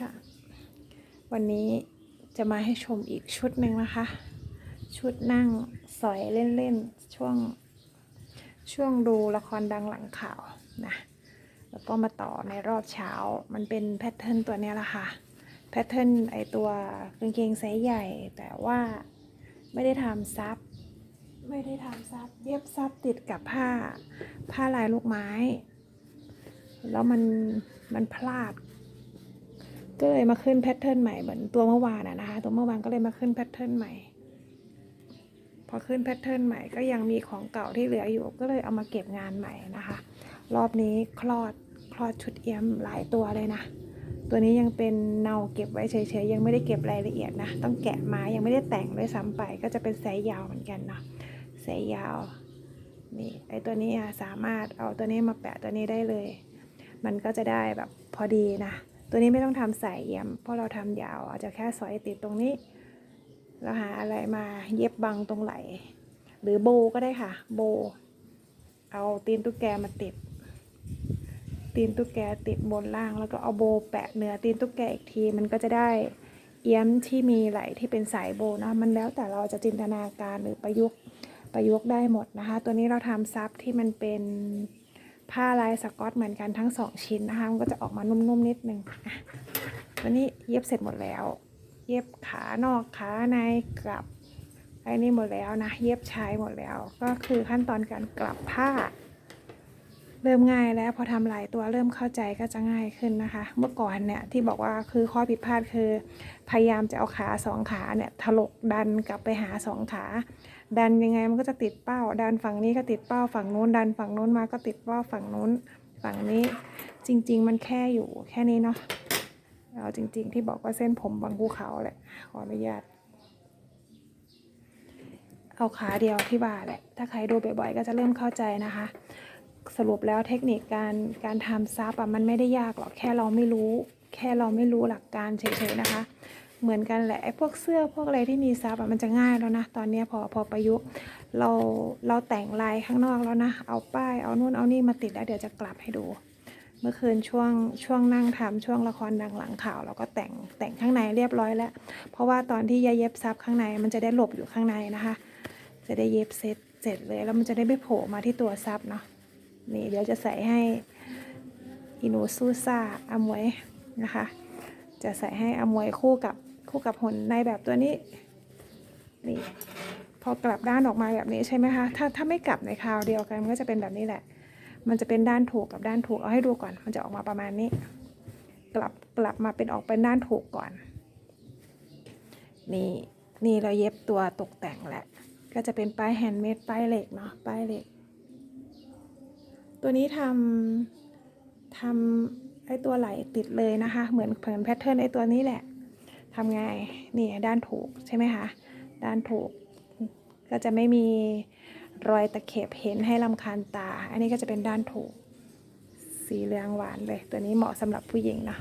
ค่ะ วันนี้จะมาให้ชมอีกชุดหนึ่งนะคะ ชุดนั่งสอยเล่นๆ ช่วงช่วงดูละครดังหลังข่าวนะ แล้วก็มาต่อในรอบเช้า มันเป็นแพทเทิร์นตัวนี้แหละค่ะ แพทเทิร์นไอตัวกางเกงไซส์ใหญ่ แต่ว่าไม่ได้ทำซับ ไม่ได้ทำซับ เย็บซับติดกับผ้า ผ้าลายลูกไม้ แล้วมันมันพลาด ก็เลยมาขึ้นแพทเทิร์นใหม่เหมือนตัวเมื่อวานนะคะ ตัวเมื่อวานก็เลยมาขึ้นแพทเทิร์นใหม่ พอขึ้นแพทเทิร์นใหม่ก็ยังมีของเก่าที่เหลืออยู่ ก็เลยเอามาเก็บงานใหม่นะคะ รอบนี้คลอดคลอดชุดเอี้ยมหลายตัวเลยนะตัวนี้ยังเป็นเนาเก็บไว้เฉยๆยังไม่ได้เก็บรายละเอียดนะต้องแกะมายังไม่ได้แต่งด้วยซ้ำไป ก็จะเป็นสายยาวเหมือนกันเนาะสายยาวนี่ไอตัวนี้สามารถเอาตัวนี้มาแปะตัวนี้ได้เลย มันก็จะได้แบบพอดีนะ ตัวนี้ไม่ต้องทำสายเอี่ยม เพราะเราทำยาว อาจจะแค่สอยติดตรงนี้แล้วหาอะไรมาเย็บบังตรงไหล หรือโบก็ได้ค่ะ โบ เอาตีนตุ๊กแกมาติด ตีนตุ๊กแกติดบนล่าง แล้วก็เอาโบแปะเหนือตีนตุ๊กแกอีกที มันก็จะได้เอี้ยมที่มีไหลที่เป็นสายโบนะ มันแล้วแต่เราจะจินตนาการหรือประยุกต์ประยุกต์ได้หมดนะคะ ตัวนี้เราทำซับที่มันเป็น ผ้าลายสกอตเหมือนกันทั้งสองชิ้นนะคะ มันก็จะออกมานุ่มๆนิดนึงอะตัวนี้เย็บเสร็จหมดแล้ว เย็บขานอกขาในกลับไอ้นี่หมดแล้วนะ เย็บชายหมดแล้ว ก็คือขั้นตอนการกลับผ้า เริ่มง่ายแล้วพอทำหลายตัวเริ่มเข้าใจก็จะง่ายขึ้นนะคะ เมื่อก่อนเนี่ยที่บอกว่าคือข้อผิดพลาดคือ พยายามจะเอาขาสองขาเนี่ยถลกดันกลับไปหาสองขา ดันยังไงมันก็จะติดเป้า ดันฝั่งนี้ก็ติดเป้าฝั่งนู้น ดันฝั่งนู้นมาก็ติดเป้าฝั่งนู้น ฝั่งนี้จริง ๆ มันแค่อยู่แค่นี้เนาะเอาจริง ๆ ที่บอกว่าเส้นผมบางภูเขาแหละขออนุญาต เอาขาเดียวที่บ่าแหละ ถ้าใครดูบ่อยๆก็จะเริ่มเข้าใจนะคะ สรุปแล้วเทคนิคการการทำซับอะมันไม่ได้ยากหรอกแค่เราไม่รู้ แค่เราไม่รู้หลักการเฉยๆนะคะ เหมือนกันแหละไอ้พวกเสื้อพวกอะไรที่มีซับอะมันจะง่ายแล้วนะ ตอนนี้พอพอประยุกต์เราเราแต่งลายข้างนอกแล้วนะ เอาป้ายเอานู่นเอานี่มาติดแล้วเดี๋ยวจะกลับให้ดู เมื่อคืนช่วงช่วงนั่งทำช่วงละครดังหลังข่าวเราก็แต่งแต่งข้างในเรียบร้อยแล้ว เพราะว่าตอนที่ยาเย็บซับข้างในมันจะได้หลบอยู่ข้างในนะคะ จะได้เย็บเสร็จเสร็จเลยแล้วมันจะได้ไม่โผล่มาที่ตัวซับเนาะนี่เดี๋ยวจะใส่ให้อินูซูซ่าอมวยนะคะ จะใส่ให้อมวยคู่กับ คู่กับหุ่นในแบบตัวนี้นี่พอกลับด้านออกมาแบบนี้ใช่ไหมคะถ้าถ้าไม่กลับในคราวเดียวกันมันก็จะเป็นแบบนี้แหละ มันจะเป็นด้านถูกกับด้านถูกเอาให้ดูก่อน มันจะออกมาประมาณนี้ กลับกลับมาเป็นออกเป็นด้านถูกก่อน นี่นี่เราเย็บตัวตกแต่งแหละ ก็จะเป็นป้ายแฮนด์เมดป้ายเหล็กเนาะป้ายเหล็ก ตัวนี้ทำทำไอตัวไหลติดเลยนะคะ เหมือนเผินแพทเทิร์นไอตัวนี้แหละ ทำไงนี่ด้านถูกใช่ไหมคะด้านถูก ก็จะไม่มีรอยตะเข็บเห็นให้ลำคาญตา อันนี้ก็จะเป็นด้านถูก สีเหลืองหวานเลย ตัวนี้เหมาะสำหรับผู้หญิงเนาะ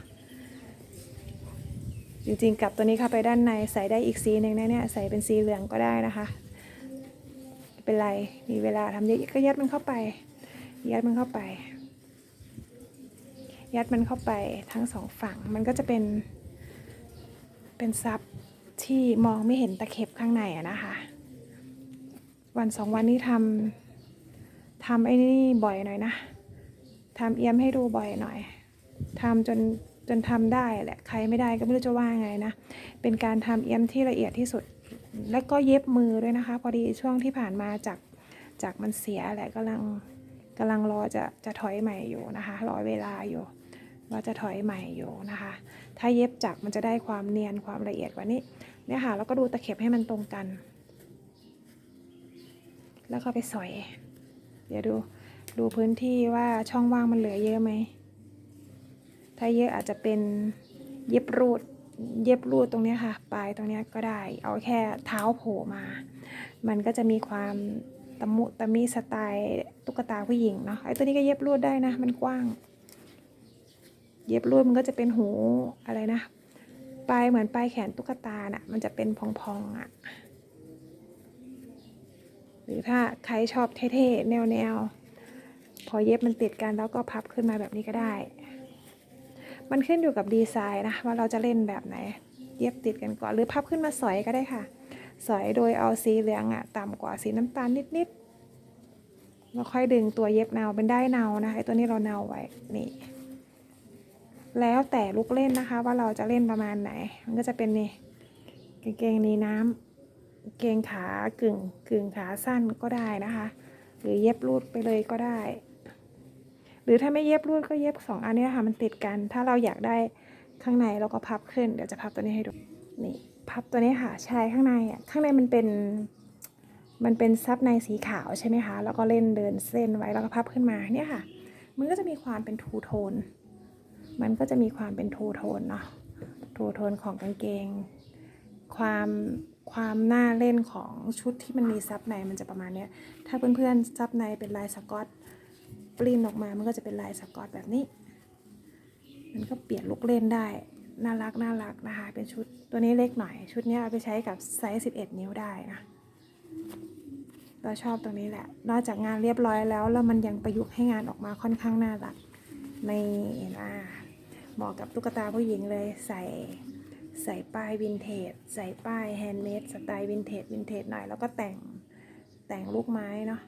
จริงๆกับตัวนี้เข้าไปด้านในใส่ได้อีกสีหนึ่งนะเนี่ยใส่เป็นสีเหลืองก็ได้นะคะเป็นไรมีเวลาทำเยอะก็ยัดมันเข้าไป ยัดมันเข้าไป ยัดมันเข้าไปทั้งสองฝั่งมันก็จะเป็น เป็นซับที่มองไม่เห็นตะเข็บข้างในอะนะคะ วันสองวันนี้ทำทำไอ้นี่บ่อยหน่อยนะทำเอียมให้ดูบ่อยหน่อยทำจนจนทำได้แหละใครไม่ได้ก็ไม่รู้จะว่าไงนะ เป็นการทำเอียมที่ละเอียดที่สุด แล้วก็เย็บมือด้วยนะคะ พอดีช่วงที่ผ่านมาจากจากมันเสียแหละกำลังกำลังรอจะจะถอยใหม่อยู่นะคะ รอเวลาอยู่ว่าจะถอยใหม่อยู่นะคะ ถ้าเย็บจักมันจะได้ความเนียนความละเอียดกว่านี้เนี่ยค่ะแล้วก็ดูตะเข็บให้มันตรงกัน แล้วก็ไปสอย เดี๋ยวดูดูพื้นที่ว่าช่องว่างมันเหลือเยอะไหม ถ้าเยอะอาจจะเป็นเย็บรูดเย็บรูดตรงนี้ค่ะ ปลายตรงนี้ก็ได้ เอาแค่เท้าโผล่มา มันก็จะมีความตะมุตะมิสไตล์ตุ๊กตาผู้หญิงเนาะไอ้ตัวนี้ก็เย็บรูดได้นะ มันกว้าง เย็บรูดมันก็จะเป็นหูอะไรนะปลายเหมือนปลายแขนตุ๊กตาน่ะ มันจะเป็นพองๆอะ หรือถ้าใครชอบเท่ๆ แนวๆ พอเย็บมันติดกันแล้วก็พับขึ้นมาแบบนี้ก็ได้ มันขึ้นอยู่กับดีไซน์นะ ว่าเราจะเล่นแบบไหน เย็บติดกันก่อน หรือพับขึ้นมาสอยก็ได้ค่ะ สอยโดยเอาสีเหลืองอะต่ำกว่าสีน้ำตาลนิดๆ แล้วค่อยดึงตัวเย็บเนาเป็นได้เนานะไอตัวนี้เราเนาไว้ นี่ แล้วแต่ลูกเล่นนะคะ ว่าเราจะเล่นประมาณไหน มันก็จะเป็นนี่กางเกงนีน้ำกาเกงขากึ่งกึ่งขาสั้นก็ได้นะคะ หรือเย็บรูดไปเลยก็ได้ หรือถ้าไม่เย็บรูดก็เย็บสองอันนี้ค่ะมันติดกัน ถ้าเราอยากได้ข้างในเราก็พับขึ้นเดี๋ยวจะพับตัวนี้ให้ดูนี่พับตัวนี้ค่ะใช่ข้างในอะข้างในมันเป็นมันเป็นซับในสีขาวใช่ไหมคะ แล้วก็เล่นเดินเส้นไว้แล้วก็พับขึ้นมาเนี่ยค่ะ มันก็จะมีความเป็นทูโทน มันก็จะมีความเป็นทูโทนเนาะทูโทนของกางเกง ความความน่าเล่นของชุดที่มันมีซับในมันจะประมาณเนี้ยถ้าเพื่อนๆซับในเป็นลายสกอตปริ้นออกมามันก็จะเป็นลายสกอตแบบนี้ มันก็เปลี่ยนลุกเล่นได้ น่ารักน่ารักนะคะ เป็นชุดตัวนี้เล็กหน่อย ชุดนี้เอาไปใช้กับไซส์ 11 นิ้วได้นะ เราชอบตรงนี้แหละ นอกจากงานเรียบร้อยแล้ว แล้วมันยังประยุกต์ให้งานออกมาค่อนข้างน่ารักในนะ เหมาะกับตุ๊กตาผู้หญิงเลยใส่ใส่ป้ายวินเทจใส่ป้ายแฮนด์เมดสไตล์วินเทจวินเทจหน่อยแล้วก็แต่งแต่งลูกไม้เนาะ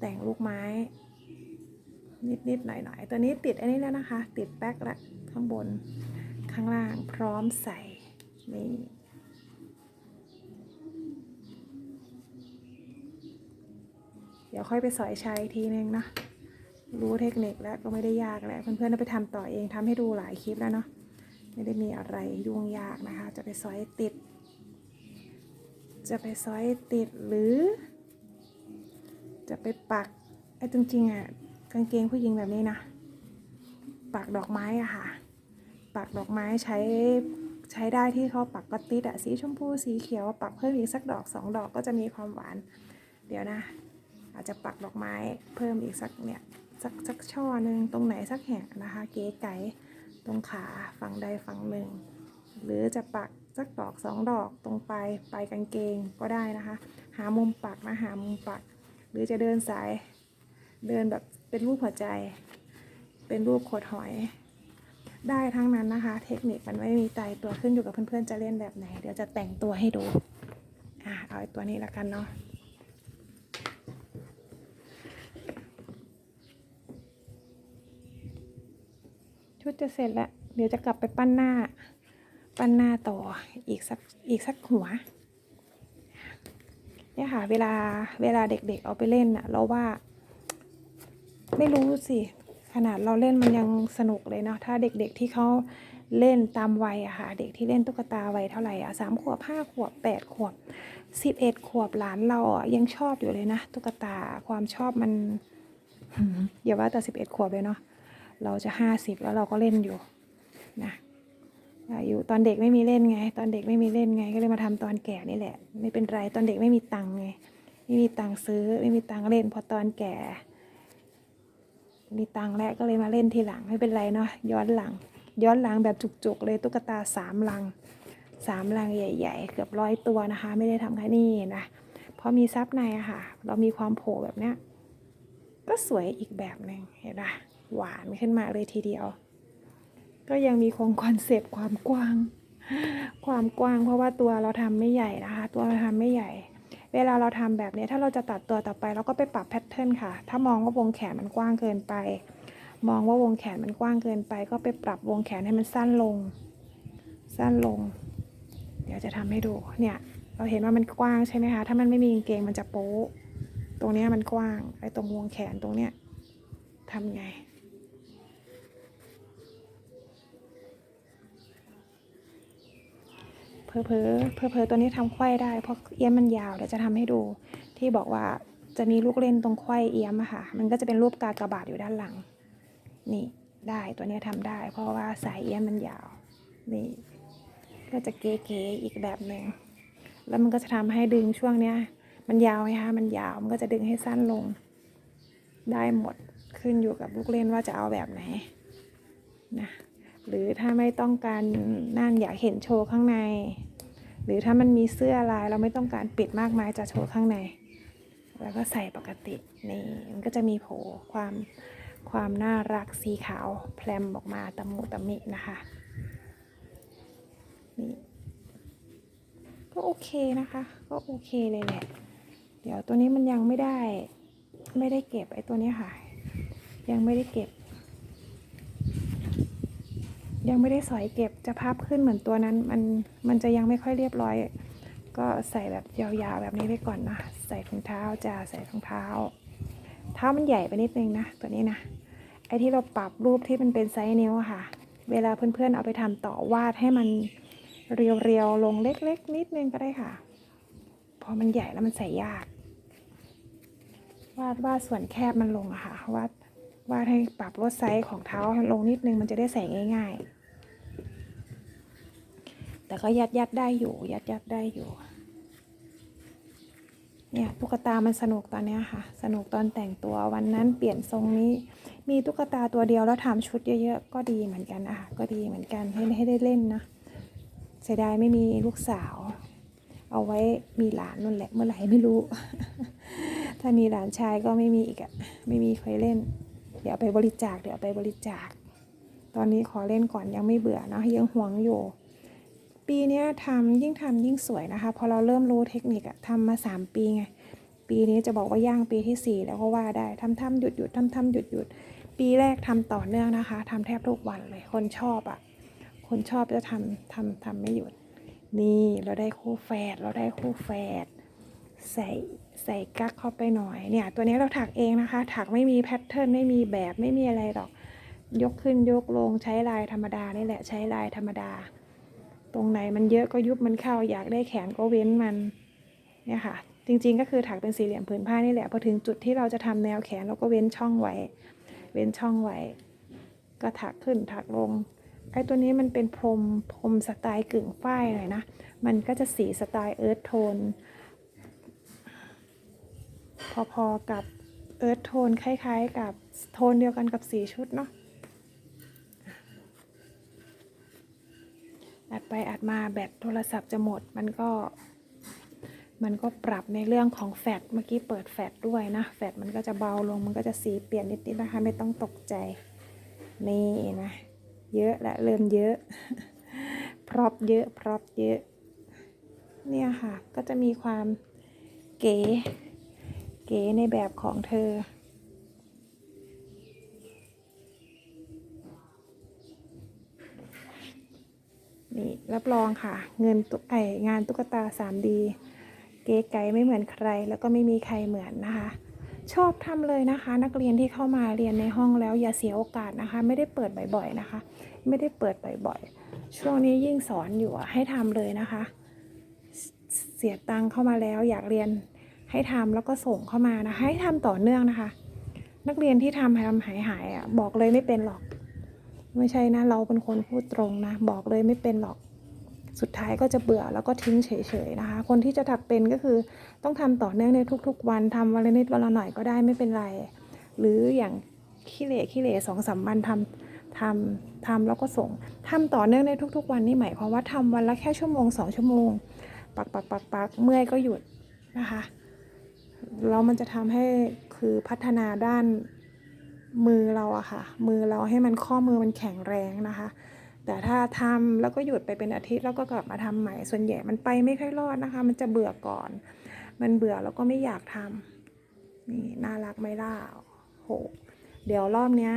แต่งลูกไม้ นิดๆหน่อยๆตัวนี้ติดอันนี้แล้วนะคะ ติดแป๊กละข้างบนข้างล่างพร้อมใส่นี่เดี๋ยวค่อยไปสอยชายอีกทีนึงนะ รู้เทคนิคแล้วก็ไม่ได้ยากแล้ว เพื่อนๆเอาไปทำต่อเองทำให้ดูหลายคลิปแล้วเนาะไม่ได้มีอะไรยุ่งยากนะคะ จะไปซอยติด จะไปซอยติดหรือ จะไปปักไอ้จริงๆอะกางเกงผู้หญิงแบบนี้นะปักดอกไม้อะค่ะ ปักดอกไม้ใช้ใช้ได้ที่เขาปักก็ติดอะสีชมพูสีเขียวปักเพิ่มอีกสักดอกสองดอกก็จะมีความหวาน เดี๋ยวนะ อาจจะปักดอกไม้เพิ่มอีกสักเนี่ย สักสักช่อหนึ่งตรงไหนสักแห่งนะคะ เก๋ไก๋ตรงขาฝั่งใดฝั่งหนึ่ง หรือจะปักสักดอกสองดอกตรงปลายปลายกางเกงก็ได้นะคะ หามุมปักนะหามุมปัก หรือจะเดินสายเดินแบบเป็นรูปหัวใจ เป็นรูปโขดหอยได้ทั้งนั้นนะคะ เทคนิคมันไม่มีตายตัวขึ้นอยู่กับเพื่อนๆจะเล่นแบบไหน เดี๋ยวจะแต่งตัวให้ดู อะเอาไอ้ตัวนี้ละกันเนาะ จะเสร็จแล้ว เดี๋ยวจะกลับไปปั้นหน้า ปั้นหน้าต่ออีกสักอีกสักหัวเนี่ยค่ะเวลาเวลาเด็กๆเอาไปเล่นน่ะเราว่า ไม่รู้สิขนาดเราเล่นมันยังสนุกเลยเนาะถ้าเด็กๆที่เขาเล่นตามวัยอะค่ะเด็กที่เล่นตุ๊กตาวัยเท่าไหร่อะสามขวบห้าขวบแปดขวบสิบเอ็ดขวบหลานเราอะยังชอบอยู่เลยนะตุ๊กตาความชอบมันอย่าว่าแต่สิบเอ็ดขวบเลยเนาะ เราจะห้าสิบแล้วเราก็เล่นอยู่นะอายุตอนเด็กไม่มีเล่นไง ตอนเด็กไม่มีเล่นไง ก็เลยมาทำตอนแก่นี่แหละ ไม่เป็นไรตอนเด็กไม่มีตังไงไม่มีตังซื้อไม่มีตังเล่น พอตอนแก่ มีตังแล้วก็เลยมาเล่นทีหลังไม่เป็นไรเนาะย้อนหลัง ย้อนหลังแบบจุกๆเลยตุ๊กตาสามลังสามลังใหญ่ ๆ เกือบร้อยตัวนะคะ ไม่ได้ทำแค่นี้นะพอมีซับในอะค่ะ เรามีความโผล่แบบเนี้ยก็สวยอีกแบบหนึ่งเห็นปะ หวานขึ้นมาเลยทีเดียว ก็ยังมีคงคอนเซปต์ความกว้าง ความกว้าง เพราะว่าตัวเราทำไม่ใหญ่นะคะ ตัวเราทำไม่ใหญ่ เวลาเราทำแบบนี้ถ้าเราจะตัดตัวต่อไปเราก็ไปปรับแพทเทิร์นค่ะ ถ้ามองว่าวงแขนมันกว้างเกินไป มองว่าวงแขนมันกว้างเกินไป ก็ไปปรับวงแขนให้มันสั้นลง สั้นลง เดี๋ยวจะทำให้ดู เนี่ยเราเห็นว่ามันกว้างใช่ไหมคะ ถ้ามันไม่มีกางเกงมันจะโป๊ะ ตรงนี้มันกว้าง ไอ้ตรงวงแขนตรงเนี้ยทำไง เพอเพอเพอเพอตัวนี้ทำไขว้ได้ เพราะเอี้ยมมันยาวเดี๋ยวจะทำให้ดู ที่บอกว่าจะมีลูกเล่นตรงไขว้เอี้ยมอะค่ะ มันก็จะเป็นรูปกากระบาทอยู่ด้านหลัง นี่ได้ตัวนี้ยทำได้ เพราะว่าสายเอี้ยมมันยาว นี่ ก็จะเก๋ๆอีกแบบหนึ่งแล้วมันก็จะทำให้ดึงช่วงเนี้ย มันยาวไหมคะมันยาวมันก็จะดึงให้สั้นลง ได้หมดขึ้นอยู่กับลูกเล่นว่าจะเอาแบบไหนนะ หรือถ้าไม่ต้องการนั่นอยากเห็นโชว์ข้างใน หรือถ้ามันมีเสื้อลายเราไม่ต้องการปิดมากมายจะโชว์ข้างใน แล้วก็ใส่ปกตินี่มันก็จะมีโผล่ความความน่ารักสีขาวแพรมออกมาตะมุตะมินะคะนี่ก็โอเคนะคะ ก็โอเคเลยแหละ เดี๋ยวตัวนี้มันยังไม่ได้ ไม่ได้เก็บไอ้ตัวนี้ค่ะ ยังไม่ได้เก็บ ยังไม่ได้สอยเก็บจะพับขึ้นเหมือนตัวนั้น มันมันจะยังไม่ค่อยเรียบร้อย ก็ใส่แบบยาวๆแบบนี้ไปก่อนนะ ใส่ถุงเท้าจ้าใส่ถุงเท้า เท้ามันใหญ่ไปนิดนึงนะ ตัวนี้นะ ไอที่เราปรับรูปที่มันเป็นไซส์นิ้วค่ะ เวลาเพื่อนๆเอาไปทำต่อวาดให้มันเรียวๆลงเล็กๆ นิดนึงก็ได้ค่ะพราะมันใหญ่แล้วมันใส่ยาก วาดวาดส่วนแคบมันลงอะค่ะวาดวาดให้ปรับลดไซส์ของเท้าลงนิดนึงมันจะได้ใส่ง่าย ๆ แต่ก็ยัดยัดได้อยู่ ยัดยัดได้อยู่ เนี่ยตุ๊กตามันสนุกตอนเนี้ยค่ะ สนุกตอนแต่งตัววันนั้นเปลี่ยนทรงนี้ มีตุ๊กตาตัวเดียวแล้วทำชุดเยอะๆ ก็ดีเหมือนกันอะ ก็ดีเหมือนกันให้ให้ได้เล่นนะเสียดายไม่มีลูกสาว เอาไว้มีหลานนู่นแหละเมื่อไหร่ไม่รู้ ถ้ามีหลานชายก็ไม่มีอีกอะไม่มีใครเล่น เดี๋ยวไปบริจาคเดี๋ยวไปบริจาค ตอนนี้ขอเล่นก่อนยังไม่เบื่อนะยังหวงอยู่ ปีนี้ทำยิ่งทำยิ่งสวยนะคะ พอเราเริ่มรู้เทคนิคอะทำมาสามปีไง ปีนี้จะบอกว่าย่างปีที่สี่แล้วก็ว่าได้ทำทำหยุดหยุดทำทำหยุดหยุดปีแรกทำต่อเนื่องนะคะทำแทบทุกวันเลย คนชอบอะคนชอบจะทำทำทำไม่หยุด นี่เราได้คู่แฝดเราได้คู่แฝดใส่ใส่กั๊กเข้าไปหน่อยเนี่ย ตัวนี้เราถักเองนะคะ ถักไม่มีแพทเทิร์นไม่มีแบบไม่มีอะไรหรอก ยกขึ้นยกลงใช้ลายธรรมดานี่แหละใช้ลายธรรมดา ตรงไหนมันเยอะก็ยุบมันเข้าอยากได้แขนก็เว้นมันเนี่ยค่ะ จริงๆก็คือถักเป็นสี่เหลี่ยมผืนผ้านี่แหละพอถึงจุดที่เราจะทำแนวแขนเราก็เว้นช่องไว้ เว้นช่องไว้ ก็ถักขึ้นถักลงไอ้ตัวนี้มันเป็นพรมพรมสไตล์กึ่งฝ้ายหน่อยนะ มันก็จะสีสไตล์เอิร์ธโทน พอๆกับเอิร์ธโทนคล้ายๆ กับโทนเดียวกันกับสีชุดเนาะ อัดไปอัดมาแบตโทรศัพท์จะหมดมันก็ มันก็ปรับในเรื่องของแฟตเมื่อกี้เปิดแฟตด้วยนะ แฟตมันก็จะเบาลงมันก็จะสีเปลี่ยนนิดๆนะคะ ไม่ต้องตกใจ นี่นะเยอะและเริ่มเยอะ พร็อพเยอะพร็อพเยอะ เนี่ยค่ะก็จะมีความเก๋ เก๋ในแบบของเธอ นี่ รับรองค่ะ เงินตุ๊ไองานตุ๊กตา 3D เก๋ไก๋ไม่เหมือนใคร แล้วก็ไม่มีใครเหมือนนะคะ ชอบทำเลยนะคะ นักเรียนที่เข้ามาเรียนในห้องแล้วอย่าเสียโอกาสนะคะ ไม่ได้เปิดบ่อยๆนะคะ ไม่ได้เปิดบ่อยๆ ช่วงนี้ยิ่งสอนอยู่ให้ทำเลยนะคะ เสียตังค์เข้ามาแล้วอยากเรียนให้ทำแล้วก็ส่งเข้ามานะให้ทำต่อเนื่องนะคะ นักเรียนที่ทำทำหายหายอะบอกเลยไม่เป็นหรอก ไม่ใช่นะ เราเป็นคนพูดตรงนะ บอกเลยไม่เป็นหรอก สุดท้ายก็จะเบื่อแล้วก็ทิ้งเฉยๆนะคะ คนที่จะถักเป็นก็คือต้องทำต่อเนื่องในทุก ๆ วันทำวันละนิดวันละหน่อยก็ได้ไม่เป็นไร หรืออย่างขี้เหร่ขี้เหร่สองสามวันทำทำทำแล้วก็ส่งทำต่อเนื่องในทุก ๆ วันนี่หมายความว่าทำวันละแค่ชั่วโมงสองชั่วโมง ปักปักปักปักเมื่อยก็หยุดนะคะแล้วมันจะทำให้คือพัฒนาด้านมือเราอะค่ะ มือเราให้มันข้อมือมันแข็งแรงนะคะ แต่ถ้าทำแล้วก็หยุดไปเป็นอาทิตย์แล้วก็กลับมาทำใหม่ ส่วนใหญ่มันไปไม่ค่อยรอดนะคะ มันจะเบื่อก่อน มันเบื่อแล้วก็ไม่อยากทำนี่น่ารักไหมล่ะโห เดี๋ยวรอบเนี้ย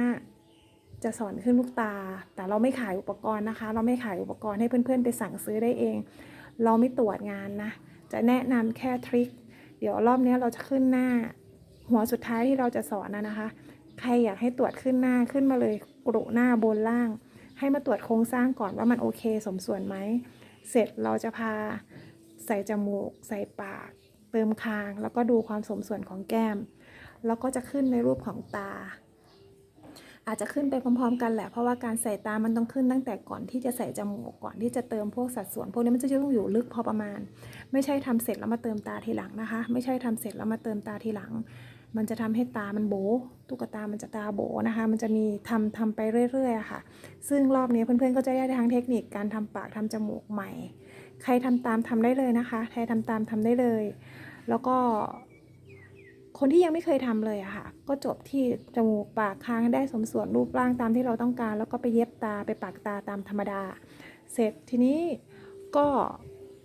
จะสอนขึ้นลูกตา แต่เราไม่ขายอุปกรณ์นะคะ เราไม่ขายอุปกรณ์ให้เพื่อนๆไปสั่งซื้อได้เอง เราไม่ตรวจงานนะ จะแนะนำแค่ทริค เดี๋ยวรอบเนี้ยเราจะขึ้นหน้า หัวสุดท้ายที่เราจะสอนนะนะคะ ใครอยากให้ตรวจขึ้นหน้าขึ้นมาเลยกรุหน้าบนล่าง ให้มาตรวจโครงสร้างก่อนว่ามันโอเคสมส่วนไหม เสร็จเราจะพาใส่จมูก ใส่ปาก เติมคาง แล้วก็ดูความสมส่วนของแก้ม แล้วก็จะขึ้นในรูปของตา อาจจะขึ้นไปพร้อมๆ กันแหละ เพราะว่าการใส่ตามันต้องขึ้นตั้งแต่ก่อนที่จะใส่จมูก ก่อนที่จะเติมพวกสัดส่วน พวกนี้มันจะต้องอยู่ลึกพอประมาณ ไม่ใช่ทำเสร็จแล้วมาเติมตาทีหลังนะคะ ไม่ใช่ทำเสร็จแล้วมาเติมตาทีหลัง มันจะทำให้ตามันโบตุ๊กตามันจะตาโบนะคะ มันจะมีทำทำไปเรื่อยๆค่ะ ซึ่งรอบนี้เพื่อนๆก็จะได้ทั้งเทคนิคการทำปากทำจมูกใหม่ ใครทำตามทำได้เลยนะคะ ใครทำตามทำได้เลย แล้วก็ คนที่ยังไม่เคยทำเลยอะค่ะ ก็จบที่จมูกปากคางได้สมส่วนรูปร่างตามที่เราต้องการ แล้วก็ไปเย็บตาไปปักตาตามธรรมดา เสร็จทีนี้ก็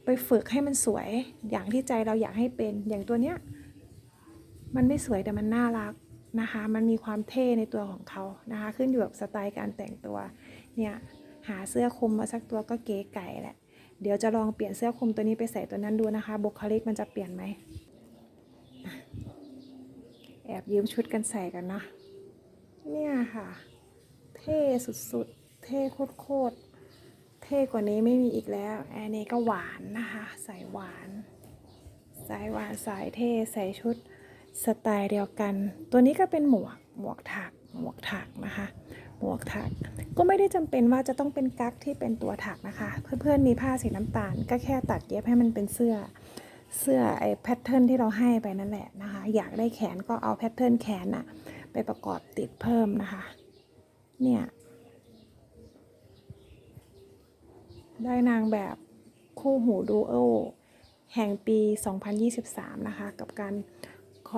ไปฝึกให้มันสวยอย่างที่ใจเราอยากให้เป็นอย่างตัวเนี้ย มันไม่สวยแต่มันน่ารักนะคะ มันมีความเท่ในตัวของเขานะคะ ขึ้นอยู่กับสไตล์การแต่งตัว เนี่ยหาเสื้อคลุมมาสักตัวก็เก๋ไก่แหละ เดี๋ยวจะลองเปลี่ยนเสื้อคลุมตัวนี้ไปใส่ตัวนั้นดูนะคะ บุคลิกมันจะเปลี่ยนไหม แอบยืมชุดกันใส่กันนะ เนี่ยค่ะ เท่สุดๆ เท่โคตรๆเท่กว่านี้ไม่มีอีกแล้ว แอันนี้ก็หวานนะคะ ใส่หวาน สายหวานสายเท่ใส่ชุด สไตล์เดียวกัน ตัวนี้ก็เป็นหมวกหมวกถักหมวกถักนะคะ หมวกถักก็ไม่ได้จำเป็นว่าจะต้องเป็นกั๊กที่เป็นตัวถักนะคะ เพื่อนๆมีผ้าสีน้ำตาล ก็แค่ตัดเย็บให้มันเป็นเสื้อเสื้อไอ้แพทเทิร์นที่เราให้ไปนั่นแหละนะคะ อยากได้แขนก็เอาแพทเทิร์นแขนอะไปประกอบติดเพิ่มนะคะ เนี่ย ได้นางแบบคู่หูดูโอแห่งปี 2023 นะคะ กับการ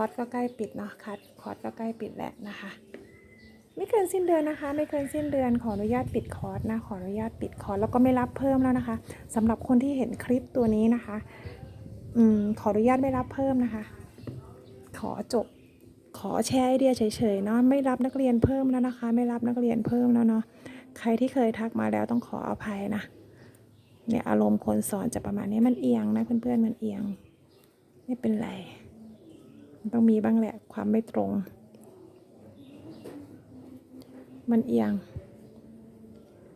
อร์สก็ใกล้ปิดเนาะคัดคอร์สก็ใกล้ปิดแล้วนะคะ ไม่เกินสิ้นเดือนนะคะ ไม่เกินสิ้นเดือนขออนุญาตปิดคอร์สนะขออนุญาตปิดคอร์สแล้วก็ไม่รับเพิ่มแล้วนะคะสำหรับคนที่เห็นคลิปตัวนี้นะคะอืมขออนุญาตไม่รับเพิ่มนะคะ ขอจบขอแชร์ไอเดียเฉยๆเนาะไม่รับนักเรียนเพิ่มแล้วนะคะ ไม่รับนักเรียนเพิ่มแล้วเนาะใครที่เคยทักมาแล้วต้องขออภัยนะเนี่ยอารมณ์คนสอนจะประมาณนี้มันเอียงนะเพื่อนๆมันเอียง ไม่เป็นไร ต้องมีบ้างแหละความไม่ตรง มันเอียง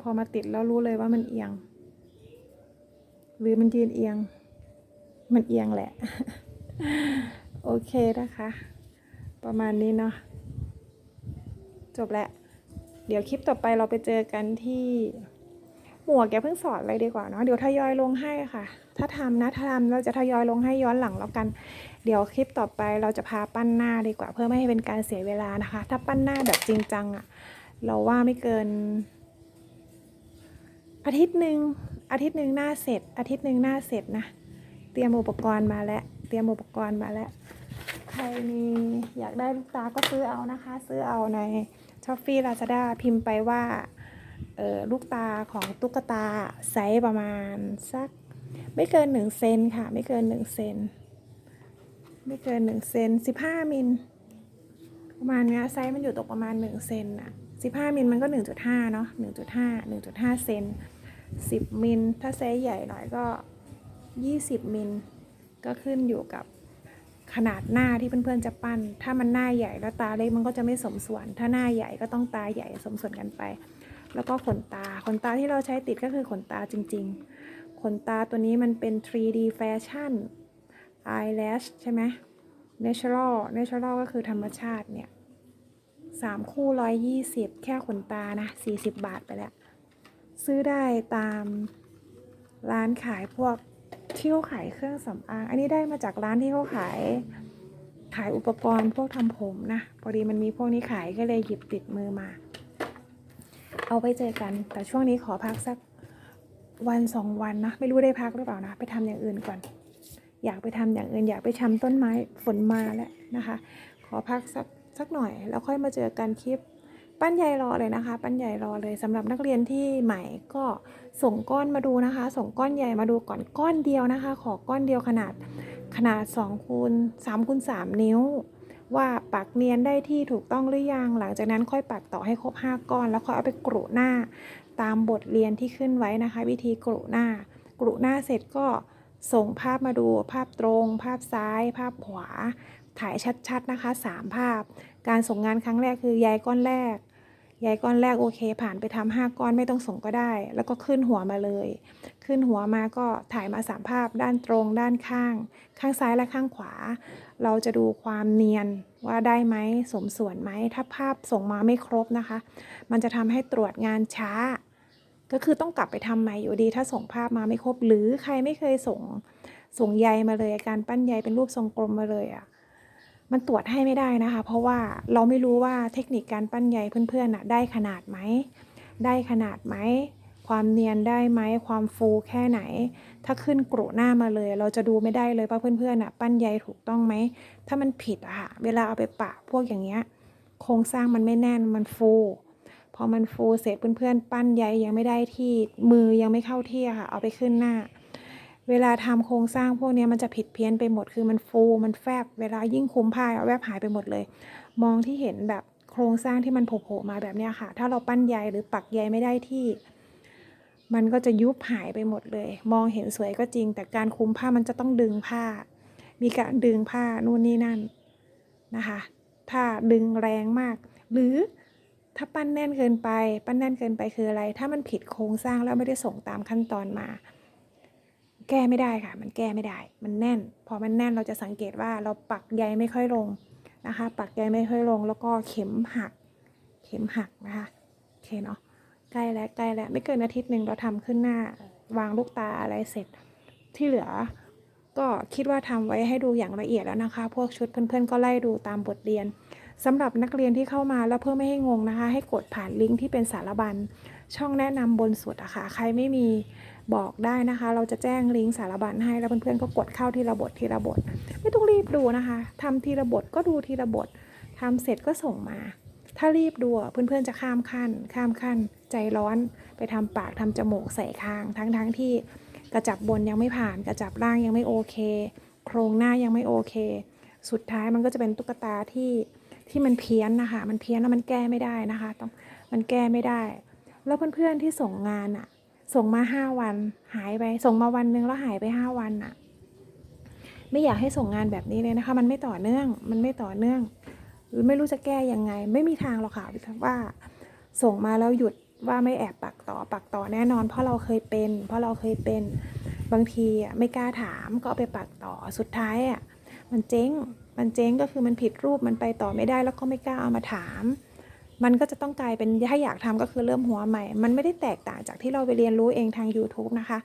พอมาติดแล้วรู้เลยว่ามันเอียง หรือมันยืนเอียง มันเอียงแหละ โอเคนะคะ ประมาณนี้เนาะจบแล้วเดี๋ยวคลิปต่อไปเราไปเจอกันที่หมวกแกเพิ่งสอนเลยดีกว่าเนาะเดี๋ยวทยอยลงให้ค่ะ ถ้าทำนะถ้าทำเราจะทยอยลงให้ย้อนหลังแล้วกัน เดี๋ยวคลิปต่อไปเราจะพาปั้นหน้าดีกว่า เพื่อไม่ให้เป็นการเสียเวลานะคะ ถ้าปั้นหน้าแบบจริงจังอะเราว่าไม่เกิน อาทิตย์หนึ่งอาทิตย์หนึ่งหน้าเสร็จ อาทิตย์หนึ่งหน้าเสร็จนะ เตรียมอุปกรณ์มาแล้วเตรียมอุปกรณ์มาแล้วใครมีอยากได้ลูกตาก็ซื้อเอานะคะ ซื้อเอาในช้อปปี้ลาซาด้าพิมพ์ไปว่าเออลูกตาของตุ๊กตาไซส์ประมาณสัก ไม่เกินหนึ่งเซนค่ะ ไม่เกินหนึ่งเซน ไม่เกินหนึ่งเซนสิบห้ามิลประมาณเนี้ยไซส์มันอยู่ตกประมาณหนึ่งเซนอะสิบห้ามิลมันก็หนึ่งจุดห้าเนาะหนึ่งจุดห้าหนึ่งจุดห้าเซนสิบมิลถ้าไซส์ใหญ่หน่อยก็ยี่สิบมิลก็ขึ้นอยู่กับขนาดหน้าที่เพื่อนๆจะปั้น ถ้ามันหน้าใหญ่แล้วตาเล็กมันก็จะไม่สมส่วน ถ้าหน้าใหญ่ก็ต้องตาใหญ่สมส่วนกันไป แล้วก็ขนตา ขนตาที่เราใช้ติดก็คือขนตาจริง ๆ ขนตาตัวนี้มันเป็น 3D Fashion Eyelash ใช่ไหม Natural Natural ก็คือธรรมชาติเนี่ยสามคู่ร้อยยี่สิบแค่ขนตานะสี่สิบบาทไปแล้ว ซื้อได้ตามร้านขายพวกที่เขาขายเครื่องสำอาง อันนี้ได้มาจากร้านที่เขาขายขายอุปกรณ์พวกทำผมนะพอดีมันมีพวกนี้ขายก็เลยหยิบติดมือมา เอาไปเจอกัน แต่ช่วงนี้ขอพักสักวันสองวันนะ ไม่รู้ได้พักหรือเปล่านะ ไปทำอย่างอื่นก่อน อยากไปทำอย่างอื่นอยากไปชำต้นไม้ฝนมาแล้วนะคะ ขอพักสักสักหน่อยแล้วค่อยมาเจอกันคลิป ปั้นใหญ่รอเลยนะคะ ปั้นใหญ่รอเลยสำหรับนักเรียนที่ใหม่ก็ส่งก้อนมาดูนะคะ ส่งก้อนใหญ่มาดูก่อนก้อนเดียวนะคะ ขอก้อนเดียวขนาดขนาด2คูณ3คูณ3นิ้ว ว่าปักเนียนได้ที่ถูกต้องหรือยังหลังจากนั้นค่อยปักต่อให้ครบ 5 ก้อน แล้วค่อยเอาไปกรุหน้า ตามบทเรียนที่ขึ้นไว้นะคะ วิธีกรุหน้ากรุหน้าเสร็จก็ ส่งภาพมาดูภาพตรง ภาพซ้าย ภาพขวา ถ่ายชัดๆนะคะ 3 ภาพ การส่งงานครั้งแรกคือใยก้อนแรกใยก้อนแรกโอเค ผ่านไปทำห้าก้อนไม่ต้องส่งก็ได้ แล้วก็ขึ้นหัวมาเลย ขึ้นหัวมาก็ถ่ายมาสามภาพ ด้านตรง ด้านข้าง ข้างซ้ายและข้างขวา เราจะดูความเนียนว่าได้ไหมสมส่วนไหมถ้าภาพส่งมาไม่ครบนะคะ มันจะทำให้ตรวจงานช้า ก็คือต้องกลับไปทำใหม่อยู่ดี ถ้าส่งภาพมาไม่ครบ หรือใครไม่เคยส่งส่งใยมาเลยการปั้นใยเป็นรูปทรงกลมมาเลยอะ่ะมันตรวจให้ไม่ได้นะคะ เพราะว่าเราไม่รู้ว่าเทคนิคการปั้นใยเพื่อนๆน่ะได้ขนาดไหม ได้ขนาดไหม ความเนียนได้ไหม ความฟูแค่ไหน ถ้าขึ้นกรุหน้ามาเลย เราจะดูไม่ได้เลยว่าเพื่อนๆอะปั้นใยถูกต้องไหม ถ้ามันผิดอะค่ะ เวลาเอาไปปะพวกอย่างเงี้ย โครงสร้างมันไม่แน่น มันฟู อมันฟูเสร็จเพื่อนๆ ปั้นใยยังไม่ได้ที่มือยังไม่เข้าที่ค่ะ เอาไปขึ้นหน้า เวลาทำโครงสร้างพวกนี้มันจะผิดเพี้ยนไปหมดคือมันฟูมันแฟบเวลายิ่งคุมผ้าอะแวบหายไปหมดเลย มองที่เห็นแบบโครงสร้างที่มันโผล่มาแบบนี้ค่ะ ถ้าเราปั้นใยหรือปักใยไม่ได้ที่ มันก็จะยุบหายไปหมดเลย มองเห็นสวยก็จริง แต่การคุมผ้ามันจะต้องดึงผ้า มีการดึงผ้านู่นนี่นั่นนะคะ ถ้าดึงแรงมาก หรือ ถ้าปั้นแน่นเกินไป ปั้นแน่นเกินไปคืออะไร ถ้ามันผิดโครงสร้างแล้วไม่ได้ส่งตามขั้นตอนมา แก้ไม่ได้ค่ะ มันแก้ไม่ได้ มันแน่น พอมันแน่นเราจะสังเกตว่าเราปักใยไม่ค่อยลงนะคะ ปักใยไม่ค่อยลง แล้วก็เข็มหัก เข็มหักนะคะโอเคเนาะใกล้แล้วใกล้แล้วไม่เกินอาทิตย์หนึ่งเราทำขึ้นหน้าวางลูกตาอะไรเสร็จ ที่เหลือก็คิดว่าทำไว้ให้ดูอย่างละเอียดแล้วนะคะ พวกชุดเพื่อนๆก็ไล่ดูตามบทเรียน สำหรับนักเรียนที่เข้ามาแล้วเพื่อไม่ให้งงนะคะ ให้กดผ่านลิงก์ที่เป็นสารบัญ ช่องแนะนำบนสุดอะค่ะใครไม่มีบอกได้นะคะ เราจะแจ้งลิงก์สารบัญให้แล้วเพื่อนๆก็กดเข้าทีละบททีละบท ไม่ต้องรีบดูนะคะทำทีละบทก็ดูทีละบททำเสร็จก็ส่งมา ถ้ารีบดูอะเพื่อนๆจะข้ามขั้น ข้ามขั้น ใจร้อนไปทำปากทำจมูกใส่คาง ทั้งๆทที่กระจับบนยังไม่ผ่าน กระจับล่างยังไม่โอเค โครงหน้ายังไม่โอเค สุดท้ายมันก็จะเป็นตุ๊กตาที่ ที่มันเพี้ยนนะคะ มันเพี้ยนแล้วมันแก้ไม่ได้นะคะ ต้องมันแก้ไม่ได้ แล้วเพื่อนๆที่ส่งงานอะส่งมาห้าวันหายไป ส่งมาวันนึงแล้วหายไปห้าวันอะไม่อยากให้ส่งงานแบบนี้เลยนะคะ มันไม่ต่อเนื่อง มันไม่ต่อเนื่องหรือไม่รู้จะแก้ยังไง ไม่มีทางหรอกค่ะว่า ส่งมาแล้วหยุดว่าไม่แอบปักต่อปักต่อแน่นอน เพราะเราเคยเป็น เพราะเราเคยเป็นบางทีอะไม่กล้าถามก็ไปปักต่อสุดท้ายอะมันเจ๊ง มันเจ๊งก็คือมันผิดรูปมันไปต่อไม่ได้แล้วก็ไม่กล้าเอามาถาม มันก็จะต้องกลายเป็นถ้าอยากทำก็คือเริ่มหัวใหม่ มันไม่ได้แตกต่างจากที่เราไปเรียนรู้เองทาง YouTube นะคะ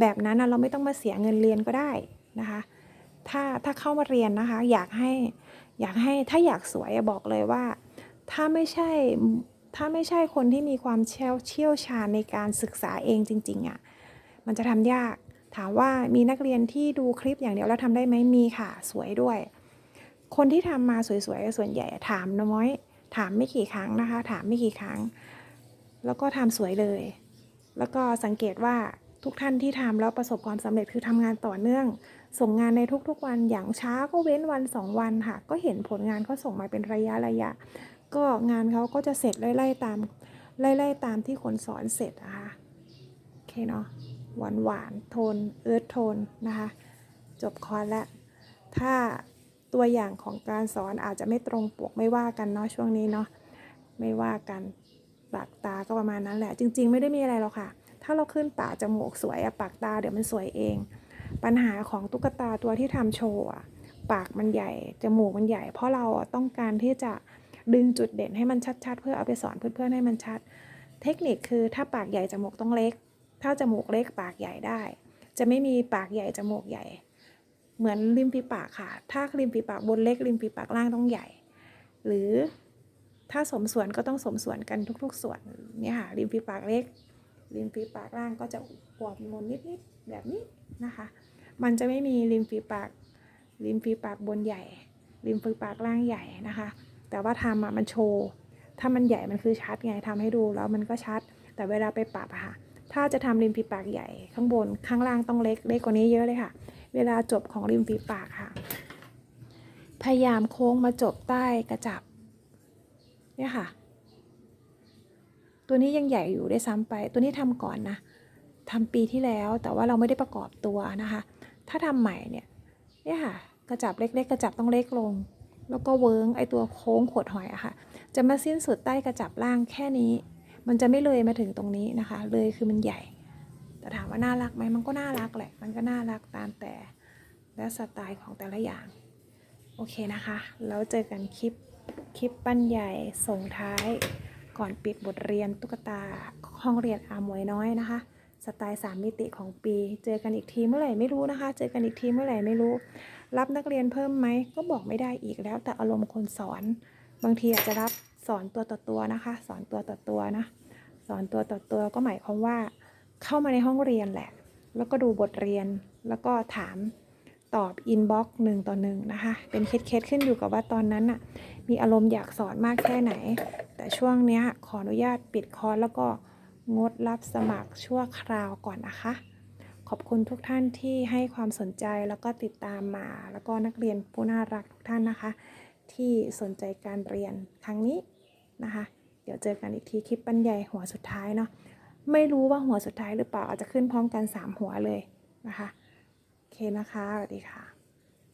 แบบนั้นเราไม่ต้องมาเสียเงินเรียนก็ได้นะคะ ถ้าถ้าเข้ามาเรียนนะคะ อยากให้อยากให้ถ้าอยากสวยบอกเลยว่า ถ้าไม่ใช่ถ้าไม่ใช่คนที่มีความเชี่ยวเชี่ยวชาญในการศึกษาเองจริงๆอะ่ะมันจะทำยากถามว่ามีนักเรียนที่ดูคลิปอย่างเดียวแล้วทำได้ไหมมีค่ะ สวยด้วย คนที่ทำมาสวยๆส่วนใหญ่ถามน้อย ถามไม่กี่ครั้งนะคะ ถามไม่กี่ครั้ง แล้วก็ทำสวยเลย แล้วก็สังเกตว่าทุกท่านที่ทำแล้วประสบความสำเร็จคือทำงานต่อเนื่อง ส่งงานในทุกๆวันอย่างช้าก็เว้นวันสองวันค่ะ ก็เห็นผลงานเขาส่งมาเป็นระยะระยะ ก็งานเขาก็จะเสร็จไล่ๆตามไล่ๆตามที่คนสอนเสร็จนะคะโอเคเนาะหวานหวานโทนเอิร์ธโทนนะคะ จบคอร์สแล้วถ้า ตัวอย่างของการสอนอาจจะไม่ตรงปกไม่ว่ากันเนาะช่วงนี้เนาะไม่ว่ากันปากตาก็ประมาณนั้นแหละ จริง ๆ ไม่ได้มีอะไรหรอกค่ะ ถ้าเราขึ้นปากจมูกสวยอะปากตาเดี๋ยวมันสวยเอง ปัญหาของตุ๊กตาตัวที่ทำโชว์อะปากมันใหญ่จมูกมันใหญ่ เพราะเราต้องการที่จะดึงจุดเด่นให้มันชัด ๆ เพื่อเอาไปสอนเพื่อนๆให้มันชัด เทคนิคคือถ้าปากใหญ่จมูกต้องเล็ก ถ้าจมูกเล็กปากใหญ่ได้ จะไม่มีปากใหญ่จมูกใหญ่ เหมือนริมฝีปากค่ะ ถ้าริมฝีปากบนเล็กริมฝีปากล่างต้องใหญ่ หรือถ้าสมส่วนก็ต้องสมส่วนกันทุก ๆ ส่วนเนี่ยค่ะริมฝีปากเล็ก ริมฝีปากล่างก็จะอวบมนนิดๆแบบนี้นะคะ มันจะไม่มีริมฝีปาก ริมฝีปากบนใหญ่ ริมฝีปากล่างใหญ่นะคะ แต่ว่าทำอะมันโชว์ถ้ามันใหญ่มันคือชัดไงทำให้ดูแล้วมันก็ชัด แต่เวลาไปปรับอะค่ะถ้าจะทำริมฝีปากใหญ่ข้างบนข้างล่างต้องเล็กเล็กกว่านี้เยอะเลยค่ะ เวลาจบของริมฝีปากค่ะ พยายามโค้งมาจบใต้กระจับ เนี่ยค่ะ ตัวนี้ยังใหญ่อยู่ได้ซ้ำไป ตัวนี้ทำก่อนนะทำปีที่แล้วแต่ว่าเราไม่ได้ประกอบตัวนะคะ ถ้าทำใหม่เนี่ย เนี่ยค่ะ กระจับเล็ก ๆ กระจับต้องเล็กลง แล้วก็เวิร์งไอตัวโค้งขวดหอยอะค่ะ จะมาสิ้นสุดใต้กระจับล่างแค่นี้ มันจะไม่เลยมาถึงตรงนี้นะคะ เลยคือมันใหญ่ แต่ถามว่าน่ารักไหมมันก็น่ารักแหละ มันก็น่ารักตามแต่และสไตล์ของแต่ละอย่าง โอเคนะคะ แล้วเจอกันคลิปคลิปปั้นใหญ่ส่งท้ายก่อนปิดบทเรียนตุ๊กตาห้องเรียนอาหมวยน้อยนะคะ สไตล์ 3 มิติของปี เจอกันอีกทีเมื่อไหร่ไม่รู้นะคะ เจอกันอีกทีเมื่อไหร่ไม่รู้ รับนักเรียนเพิ่มไหมก็บอกไม่ได้อีกแล้ว แต่อารมณ์คนสอน บางทีอาจจะรับสอนตัวต่อตัวนะคะ สอนตัวต่อตัวนะ สอนตัวต่อตัวก็หมายความว่า เข้ามาในห้องเรียนแหละ แล้วก็ดูบทเรียน แล้วก็ถามตอบอินบ็อกซ์หนึ่งต่อหนึ่งนะคะ เป็นเคสๆขึ้นอยู่กับว่าตอนนั้นน่ะมีอารมณ์อยากสอนมากแค่ไหน แต่ช่วงเนี้ยขออนุญาตปิดคอร์สแล้วก็งดรับสมัครชั่วคราวก่อนนะคะ ขอบคุณทุกท่านที่ให้ความสนใจแล้วก็ติดตามมา แล้วก็นักเรียนผู้น่ารักทุกท่านนะคะ ที่สนใจการเรียนครั้งนี้นะคะ เดี๋ยวเจอกันอีกทีคลิปบรรยายหัวสุดท้ายเนาะ ไม่รู้ว่าหัวสุดท้ายหรือเปล่าอาจจะขึ้นพร้อมกัน 3 หัวเลยนะคะ โอเคนะคะ สวัสดีค่ะ